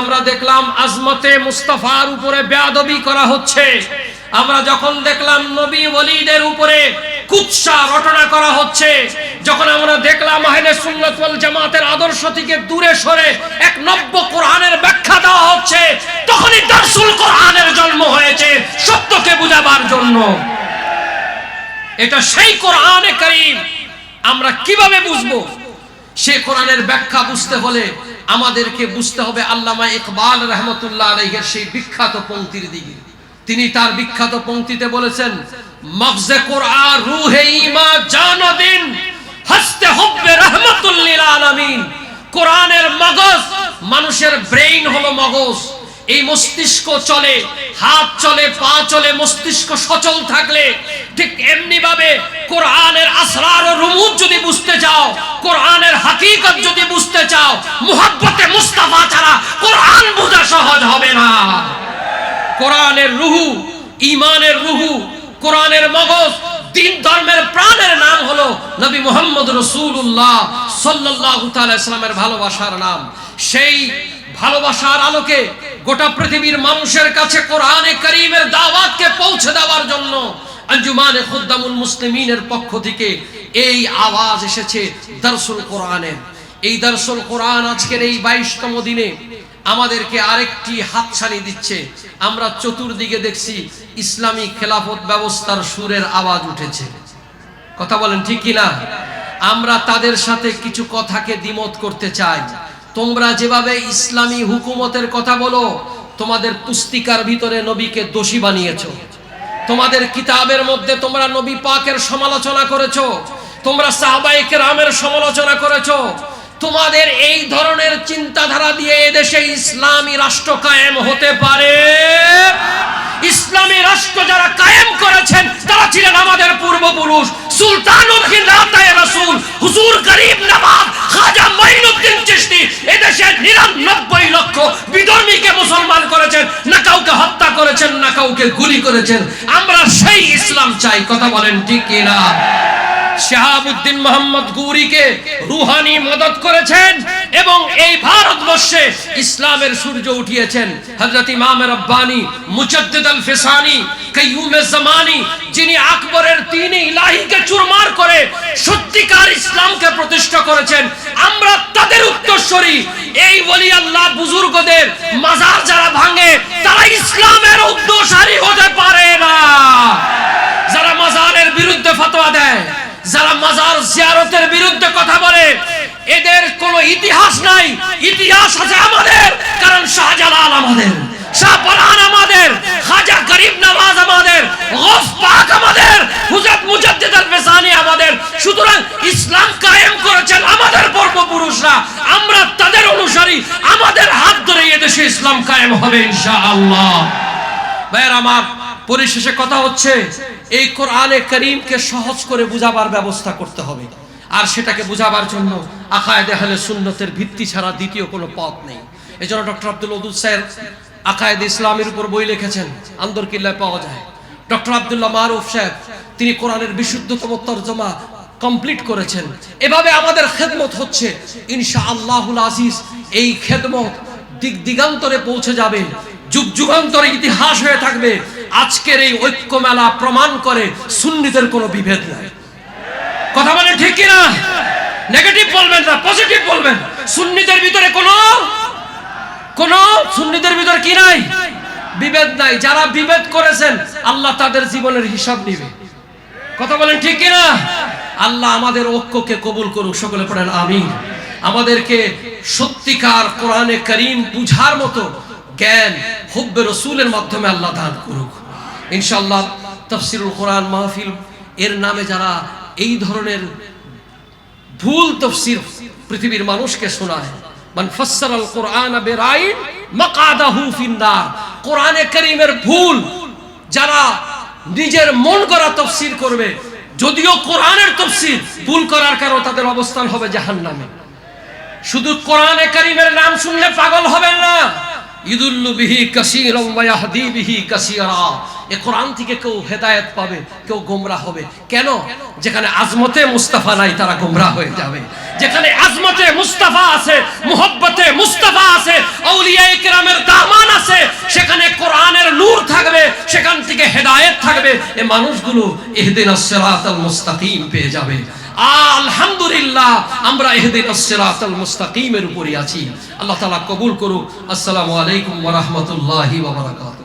আমরা দেখলাম আজমতে মুস্তাফার উপরে বেয়াদবি করা হচ্ছে, আমরা যখন দেখলাম নবী ওলিদের উপরে কুৎসা রটনা করা হচ্ছে, যখন আমরা দেখলাম আহলে সুন্নাত ওয়াল জামাতের আদর্শ থেকে দূরে সরে এক নব্য কোরআনের ব্যাখ্যা দেওয়া হচ্ছে, তখনই দারসুল কোরআনের জন্ম হয়েছে সত্যকে বুঝাবার জন্য। এটা সেই কোরআনে করিম, আমরা কীভাবে বুঝব? সে কোরআনের ব্যাখ্যা বুঝতে হলে আমাদেরকে বুঝতে হবে আল্লামা ইকবাল রহমতুল্লাহ আলহের সেই বিখ্যাত পঙ্ক্তির দিকে। তিনি তার বিখ্যাত পঙ্ক্তিতে বলেছেন, মগজে কোরআন, রুহে ইমা জানাদিন হাসতে হবে রহমতুল্লিল আলামিন। কোরআনের মগজ, মানুষের ব্রেইন হলো মগজ। এই মস্তিষ্ক চলে, হাত চলে, পা চলে, মস্তিষ্ক সচল থাকলে ঠিক এমনি ভাবে কোরআনের আসরার ও রুমুজ যদি বুঝতে চাও, কোরআনের হাকিকত যদি বুঝতে চাও, মুহাব্বতে মুস্তাফা ছাড়া কোরআন বোঝা সহজ হবে না। কোরআনের রুহু ইমানের রুহু, কোরআনের মগজ তিন ধর্মের প্রাণের নাম হলো নবী মোহাম্মদ রসুল্লাহ সাল্লাল্লাহু তাআলা ইসলামের ভালোবাসার নাম। সেই ভালোবাসার আলোকে গোটা পৃথিবীর মানুষের কাছে কোরআনে করিমের দাওয়াতকে পৌঁছে দেওয়ার জন্য আঞ্জুমানে খুদ্দামুল মুসলিমিনের পক্ষ থেকে এই আওয়াজ এসেছে দরসুল কোরআনের এই দরসুল কোরআন আজকের এই বাইশতম দিনে আমাদেরকে আরেকটি হাতছানি দিচ্ছে। আমরা চতুর্দিকে দেখছি ইসলামী খেলাফত ব্যবস্থার সুরের আওয়াজ উঠেছে। কথা বলেন ঠিক কিনা? আমরা তাদের সাথে কিছু কথাকে দ্বিমত করতে চাই। তোমরা যেভাবে ইসলামী হুকুমতের কথা বলো, তোমাদের পুস্তিকার ভিতরে নবীকে দোষী বানিয়েছো। তোমাদের কিতাবের মধ্যে তোমরা নবী পাকের সমালোচনা করেছ, তোমরা সাহাবাইকে রামের সমালোচনা করেছ। তোমাদের এই ধরনের চিন্তাধারা দিয়ে এদেশে ইসলামী রাষ্ট্র কায়েম হতে পারে। ইসলামী রাষ্ট্র যারা কায়েম করেছেন, তারা ছিলেন আমাদের পূর্বপুরুষ সুলতানুল হিন্দাতায় নিরানব্বই লক্ষ বিধর্মীকে মুসলমান করেছেন, না কাউকে হত্যা করেছেন, না কাউকে গুলি করেছেন। আমরা সেই ইসলাম চাই, কথা বলেন ঠিক কিনা? শাহাবুদ্দিন মোহাম্মদ গৌরীকে রুহানি মদত করেছেন এবং এই ভারতবর্ষে ইসলামের সূর্য উঠিয়েছেন। হযরত ইমাম রব্বানি, মুজাদ্দিদ আল ফিসানি কাইয়ুম জামানি যিনি আকবরের তিন ইলাহিকে চুরমার করে সত্যিকার ইসলামকে প্রতিষ্ঠা করেছেন। আমরা তাদের উত্তরসূরি। এই বলি আল্লাহ বুজুর্গদের মাজার যারা ভাঙে, তারা ইসলামের উদ্দোষারী হতে পারে না যারা মাজারের বিরুদ্ধে ফতোয়া দেয় যারা মাজার জিয়ারতের বিরুদ্ধে কথা বলে। এদের কোনো ইতিহাস নাই। ইতিহাস আছে আমাদের, কারণ শাহজালাল আমাদের আমাদের সুতরাং ইসলাম কায়েম করেছেন আমাদের পূর্বপুরুষরা। আমরা তাদের অনুসারী, আমাদের হাত ইসলাম কায়েম হবে ইনশাআল্লাহ। আমার পরিশেষে কথা হচ্ছে, এই কোরআনে করিমকে সহজ করে বুঝাবার ব্যবস্থা করতে হবে। আর সেটাকে বুঝাবার জন্য আকায়েদে আহলে সুন্নতের ভিত্তি ছাড়া দ্বিতীয় কোনো পথ নেই। এজন্য ডক্টর আব্দুল ওদুদ সাহেব আকায়েদ ইসলামের উপর বই লিখেছেন, আন্দরকিল্লায় পাওয়া যায়। ডক্টর আব্দুল্লাহ মারুফ সাহেব, তিনি কোরআনের বিশুদ্ধতম তর্জমা কমপ্লিট করেছেন। এভাবে আমাদের খেদমত হচ্ছে ইনশা আল্লাহুল আজিজ এই খেদমত দিক দিগান্তরে পৌঁছে যাবে, যুগ যুগান্তরে ইতিহাস হয়ে থাকবে। আজকের এই ঐক্য মেলা প্রমাণ করে সুন্নিদের কোনো বিভেদ নাই। কথা বলে ঠিক কিনা? নেগেটিভ বলবেন না পজিটিভ বলবেন। সুন্নিদের ভিতরে কোনো কোন সুন্নিদের ভিতরে কি নাই? বিভেদ নাই। যারা বিভেদ করেছেন, আল্লাহ তাদের জীবনের হিসাব নিবে। কথা বলেন ঠিক কিনা? আল্লাহ আমাদের ঐক্যকে কবুল করুক, সকলে পড়েন, আমিন। আমাদেরকে সত্যিকার কোরআনে করিম বুঝার মতো জ্ঞান হুব্বে রসুলের মাধ্যমে আল্লাহ দান করুক। ইনশাল্লাহ তফসিরুল কোরআন মাহফিল, এর নামে যারা এই ধরনের ভুল তফসির পৃথিবীর মানুষকে শোনায় কোরআন কারীমের ভুল যারা নিজের মন করা করবে, যদিও ভুল করার তাদের অবস্থান হবে জাহান্নামে। শুধু কোরআনে করিমের নাম শুনলে পাগল হবেন না। কেউ হেদায়েত হবে। কেন? যেখানে আজমতে মুস্তাফা নাই, তারা গোমরা হয়ে যাবে। যেখানে আজমতে মুস্তাফা আছে, মোহব্বতে মুস্তাফা আছে, সেখানে হেদায়েত থাকবে, এ মানুষগুলো এহদিন সিরাতাল মুস্তাকিম পেয়ে যাবে। আলহামদুলিল্লাহ, আমরা এহদিন সিরাতাল মুস্তাকিমের উপরে আছি। আল্লাহ তালা কবুল করুক। আসসালামু আলাইকুম রাহমাতুল্লাহি বারাকাতুহু।